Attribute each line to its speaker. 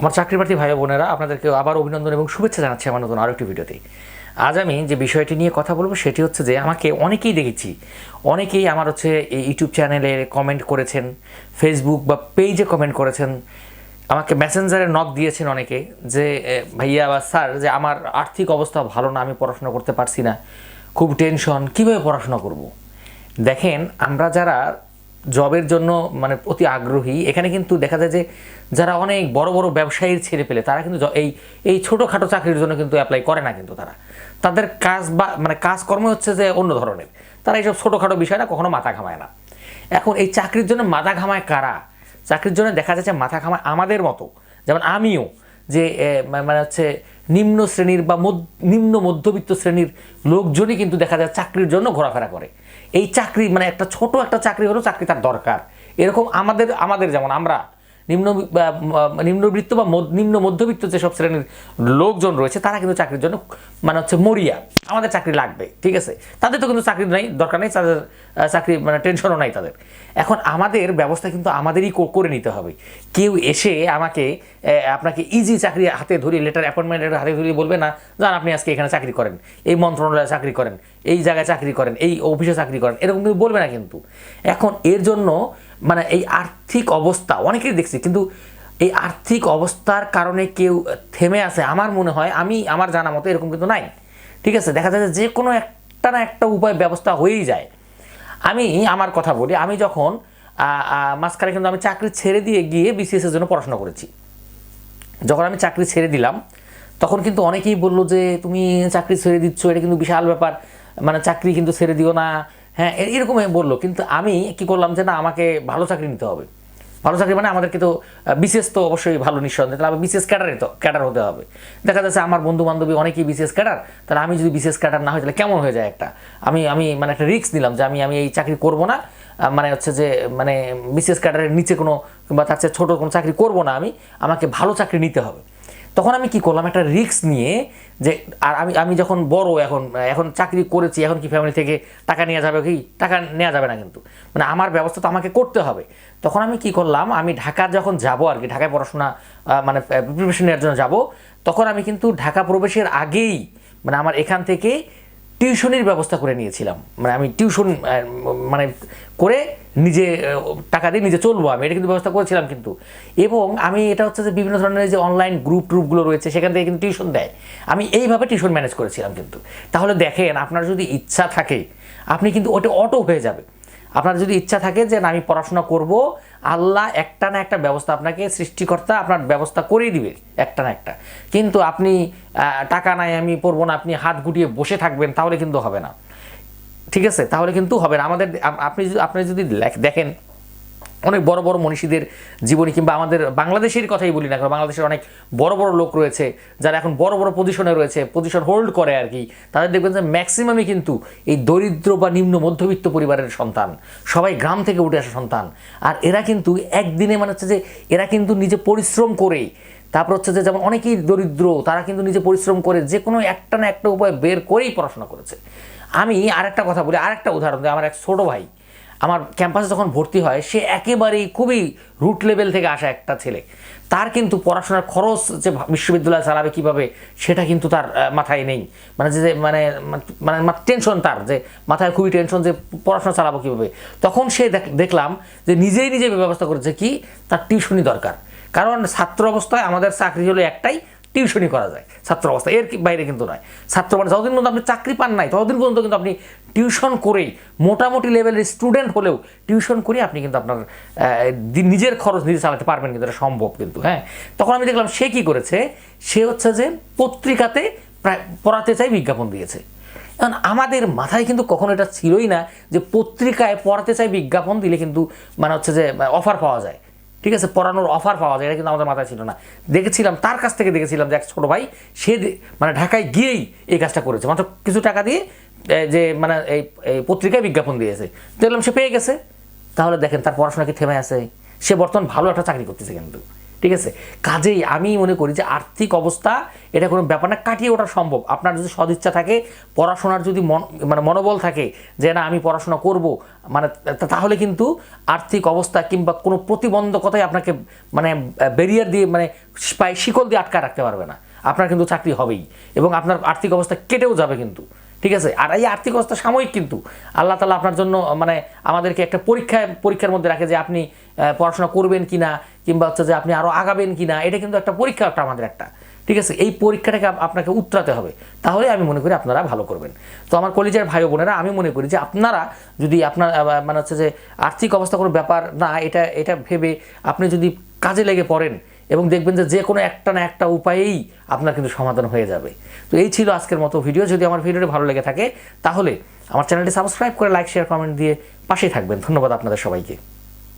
Speaker 1: আমার চাকরি প্রার্থী ভাই বোনেরা আপনাদেরকে আবার অভিনন্দন এবং শুভেচ্ছা জানাচ্ছি আমার নতুন আরও একটি ভিডিওতে আজ আমি যে বিষয়টি নিয়ে কথা বলব, সেটি হচ্ছে যে আমাকে অনেকেই দেখেছি, অনেকেই আমার হচ্ছে এই ইউটিউব চ্যানেলে কমেন্ট করেছেন ফেসবুক বা পেজে কমেন্ট করেছেন আমাকে মেসেঞ্জারে নক দিয়েছেন অনেকে যে ভাইয়া বা স্যার যে আমার আর্থিক অবস্থা ভালো না, আমি পড়াশোনা করতে পারছি না, খুব টেনশন কীভাবে পড়াশোনা করব। দেখেন, আমরা যারা জবের জন্য মানে অতি আগ্রহী। এখানে কিন্তু দেখা যায় যে যারা অনেক বড় বড় ব্যবসায়ীর ছেড়ে পেলে, তারা কিন্তু এই এই ছোটোখাটো চাকরির জন্য কিন্তু অ্যাপ্লাই করে না কিন্তু তারা। তাদের কাজ বা মানে কাজকর্ম হচ্ছে যে অন্য ধরনের। তারা এইসব ছোটোখাটো বিষয়টা কখনো মাথা ঘামায় না। এখন এই চাকরির জন্য মাথা ঘামায় কারা? চাকরির জন্য দেখা যাচ্ছে মাথা ঘামায় আমাদের মতো, যেমন আমিও যে মানে হচ্ছে নিম্ন শ্রেণির বা নিম্ন মধ্যবিত্ত শ্রেণির লোকজনই কিন্তু দেখা যায় চাকরির জন্য ঘোরাফেরা করে। এই চাকরি মানে একটা ছোট একটা চাকরি হলেও চাকরি তার দরকার। এরকম আমাদের আমাদের যেমন আমরা নিম্ন নিম্নবিত্ত বা নিম্ন মধ্যবিত্ত যেসব শ্রেণির লোকজন রয়েছে, তারা কিন্তু চাকরির জন্য মানে হচ্ছে মরিয়া। আমাদের চাকরি লাগবে, ঠিক আছে? তাদের তো কিন্তু চাকরি নাই, দরকার নেই, তাদের চাকরি মানে টেনশনও নাই তাদের। এখন আমাদের ব্যবস্থা কিন্তু আমাদেরই করে নিতে হবে। কেউ এসে আমাকে আপনাকে ইজি চাকরি হাতে ধরিয়ে লেটার অ্যাপয়েন্টমেন্ট লেটার হাতে ধরিয়ে বলবে, না, যান, আপনি আজকে এখানে চাকরি করেন। এই মন্ত্রণালয়ে চাকরি করেন, এই জায়গায় চাকরি করেন, এই অফিসে চাকরি করেন। এরকম কিন্তু বলবে না কিন্তু। এখন এর জন্য মানে এই আর্থিক অবস্থা, অনেকেই দেখছি, কিন্তু এই আর্থিক অবস্থার কারণে কেউ থেমে আছে। আমার মনে হয়, আমি, আমার জানা মতো এরকম কিন্তু নাই। ঠিক আছে? দেখা যায় যে কোনো একটা না একটা উপায় ব্যবস্থা হয়েই যায়। আমি, আমার কথা বলি, আমি যখন মাঝখানে কিন্তু আমি চাকরি ছেড়ে দিয়ে গিয়ে বিসিএসের জন্য পড়াশোনা করেছি। যখন আমি চাকরি ছেড়ে দিলাম, তখন কিন্তু অনেকেই বলল যে, তুমি চাকরি ছেড়ে দিচ্ছ, এটা কিন্তু বিশাল ব্যাপার। মানে চাকরি কিন্তু ছেড়ে দিও না। হ্যাঁ এরকম বলল। কিন্তু আমি কি করলাম যে, না, আমাকে ভালো চাকরি নিতে হবে। ভালো চাকরি মানে আমাদেরকে তো বিশেষ তো অবশ্যই ভালো নিঃসন্দেহে তাহলে বিশেষ ক্যাডারে তো ক্যাডার হতে হবে। দেখা যাচ্ছে আমার বন্ধু বান্ধবী অনেকেই বিশেষ ক্যাডার তাহলে আমি যদি বিশেষ ক্যাডার না হয় তাহলে কেমন হয়ে যায় একটা? আমি আমি মানে একটা রিস্ক নিলাম যে, আমি আমি এই চাকরি করব না। মানে হচ্ছে যে মানে বিশেষ ক্যাডারের নিচে কোনো, কিংবা তার চেয়ে ছোটো কোনো চাকরি করব না আমি। আমাকে ভালো চাকরি নিতে হবে। তখন আমি কি করলাম? একটা রিক্স নিয়ে যে, আর আমি আমি যখন বড় এখন এখন চাকরি করেছি, এখন কি ফ্যামিলি থেকে টাকা নেওয়া যাবে কি? টাকা নেওয়া যাবে না কিন্তু। মানে আমার ব্যবস্থা তো আমাকে করতে হবে। তখন আমি কি করলাম? আমি ঢাকা যখন যাব আর কি, ঢাকায় পড়াশোনা মানে প্রিপারেশন নেওয়ার জন্য যাব, তখন আমি কিন্তু ঢাকা প্রবেশের আগেই মানে আমার এখান থেকে টিউশনির ব্যবস্থা করে নিয়েছিলাম। মানে আমি টিউশন মানে করে নিজে টাকা দিয়ে নিজে চলবো আমি। এটা কিন্তু ব্যবস্থা করেছিলাম কিন্তু। এবং আমি, এটা হচ্ছে যে বিভিন্ন ধরনের যে অনলাইন গ্রুপ ট্রুপগুলো রয়েছে, সেখান থেকে কিন্তু টিউশন দেয়। আমি এইভাবে টিউশন ম্যানেজ করেছিলাম কিন্তু। তাহলে দেখেন, আপনার যদি ইচ্ছা থাকে, আপনি কিন্তু ওটা অটো হয়ে যাবে। আপনার যদি ইচ্ছা থাকে যে আমি পড়াশোনা করব, আল্লাহ একটা না একটা ব্যবস্থা আপনাকে সৃষ্টিকর্তা আপনার ব্যবস্থা করেই দিবে, একটা না একটা। কিন্তু আপনি টাকা নাই, আমি পড়ব না, আপনি হাত গুটিয়ে বসে থাকবেন, তাহলে কিন্তু হবে না। ঠিক আছে? তাহলে কিন্তু হবে না। আমাদের আপনি আপনি যদি দেখেন অনেক বড় বড় মনীষীদের জীবনী কিংবা আমাদের বাংলাদেশের কথাই বলি না বাংলাদেশের অনেক বড় বড় লোক রয়েছে যারা এখন বড় বড় পজিশনে রয়েছে পজিশন হোল্ড করে আর কি। তাদের দেখবেন যে ম্যাক্সিমামই কিন্তু এই দরিদ্র বা নিম্ন মধ্যবিত্ত পরিবারের সন্তান। সবাই গ্রাম থেকে উঠে আসা সন্তান। আর এরা কিন্তু একদিনে মানে হচ্ছে যে এরা কিন্তু নিজে পরিশ্রম করেই। তারপর হচ্ছে যে যেমন অনেকেই দরিদ্র, তারা কিন্তু নিজে পরিশ্রম করে যে কোনো একটা না একটা উপায় বের করেই পড়াশোনা করেছে। আমি আরেকটা কথা বলি, আরেকটা উদাহরণ দিই, আমার এক ছোট ভাই। আমার ক্যাম্পাসে যখন ভর্তি হয়, সে একেবারেই খুবই রুট লেভেল থেকে আসা একটা ছেলে। তার কিন্তু পড়াশোনার খরচ যে বিশ্ববিদ্যালয় চালাবে কীভাবে, সেটা কিন্তু তার মাথায় নেই। মানে যে মানে মানে টেনশন তার যে, মাথায় খুবই টেনশন যে পড়াশোনা চালাবো কীভাবে। তখন সে দেখ- দেখলাম যে নিজেই নিজে ব্যবস্থা করেছে কি, তার টিউশনি দরকার। কারণ ছাত্র অবস্থায় আমাদের চাকরি হলো একটাই টিউশনই করা যায়, ছাত্র অবস্থা। এর বাইরে কিন্তু নয়। ছাত্র মানে যতদিন পর্যন্ত আপনি চাকরি পান নাই, ততদিন পর্যন্ত কিন্তু আপনি টিউশন করেই, মোটামুটি লেভেলের স্টুডেন্ট হলেও টিউশন করে আপনি কিন্তু আপনার নিজের খরচ নিজে চালাতে পারবেন কিন্তু, এটা সম্ভব কিন্তু হ্যাঁ? তখন আমি দেখলাম সে কি করেছে? সে হচ্ছে যে পত্রিকাতে প্রায় পড়াতে চাই বিজ্ঞাপন দিয়েছে। এখন আমাদের মাথায় কিন্তু কখনো এটা ছিলই না যে পত্রিকায় পড়াতে চাই বিজ্ঞাপন দিলে কিন্তু মানে হচ্ছে যে অফার পাওয়া যায়। ঠিক আছে পড়ানোর অফার পাওয়া যায়, এটা কিন্তু আমাদের মাথায় ছিল না। দেখেছিলাম, তার কাছ থেকে দেখেছিলাম যে এক ছোটো ভাই, সে মানে ঢাকায় গিয়েই এই কাজটা করেছে। মাত্র কিছু টাকা দিয়ে যে মানে এই এই পত্রিকায় বিজ্ঞাপন দিয়েছে। দেখলাম সে পেয়ে গেছে। তাহলে দেখেন, তার পড়াশোনা কি থেমে আছে? সে বর্তমান ভালো একটা চাকরি করতেছে কিন্তু। ঠিক আছে? কাজেই আমি মনে করি যে আর্থিক অবস্থা এটা কোনো ব্যাপার না, কাটিয়ে ওঠা সম্ভব। আপনার যদি সদিচ্ছা থাকে, পড়াশোনার যদি মন মানে মনোবল থাকে যে না, আমি পড়াশোনা করব মানে তাহলে কিন্তু আর্থিক অবস্থা কিংবা কোনো প্রতিবন্ধকতাই আপনাকে মানে ব্যারিয়ার দিয়ে মানে শিকল দিয়ে আটকা রাখতে পারবে না। আপনার কিন্তু চাকরি হবেই এবং আপনার আর্থিক অবস্থা কেটেও যাবে কিন্তু। ঠিক আছে? আর এই আর্থিক অবস্থা সাময়িক কিন্তু। আল্লাহ তালা আপনার জন্য মানে আমাদেরকে একটা পরীক্ষায় পরীক্ষার মধ্যে রাখে যে আপনি পড়াশোনা করবেন কি না কিংবা হচ্ছে যে আপনি আরও আগাবেন কি না এটা কিন্তু একটা পরীক্ষা একটা আমাদের একটা। ঠিক আছে? এই পরীক্ষাটাকে আপনাকে উত্তরাতে হবে। তাহলে আমি মনে করি আপনারা ভালো করবেন। তো আমার কলেজের ভাই বোনেরা, আমি মনে করি যে আপনারা যদি আপনার মানে হচ্ছে যে আর্থিক অবস্থা কোনো ব্যাপার না, এটা এটা ভেবে আপনি যদি কাজে লেগে পড়েন এবং দেখবেন যে যে কোনো একটা না একটা উপায়েই আপনার কিন্তু সমাধান হয়ে যাবে। তো এই ছিল আজকের মতো ভিডিও। যদি আমার ভিডিওটি ভালো লেগে থাকে, তাহলে আমার চ্যানেলটি সাবস্ক্রাইব করে লাইক, শেয়ার, কমেন্ট দিয়ে পাশেই থাকবেন। ধন্যবাদ আপনাদের সবাইকে।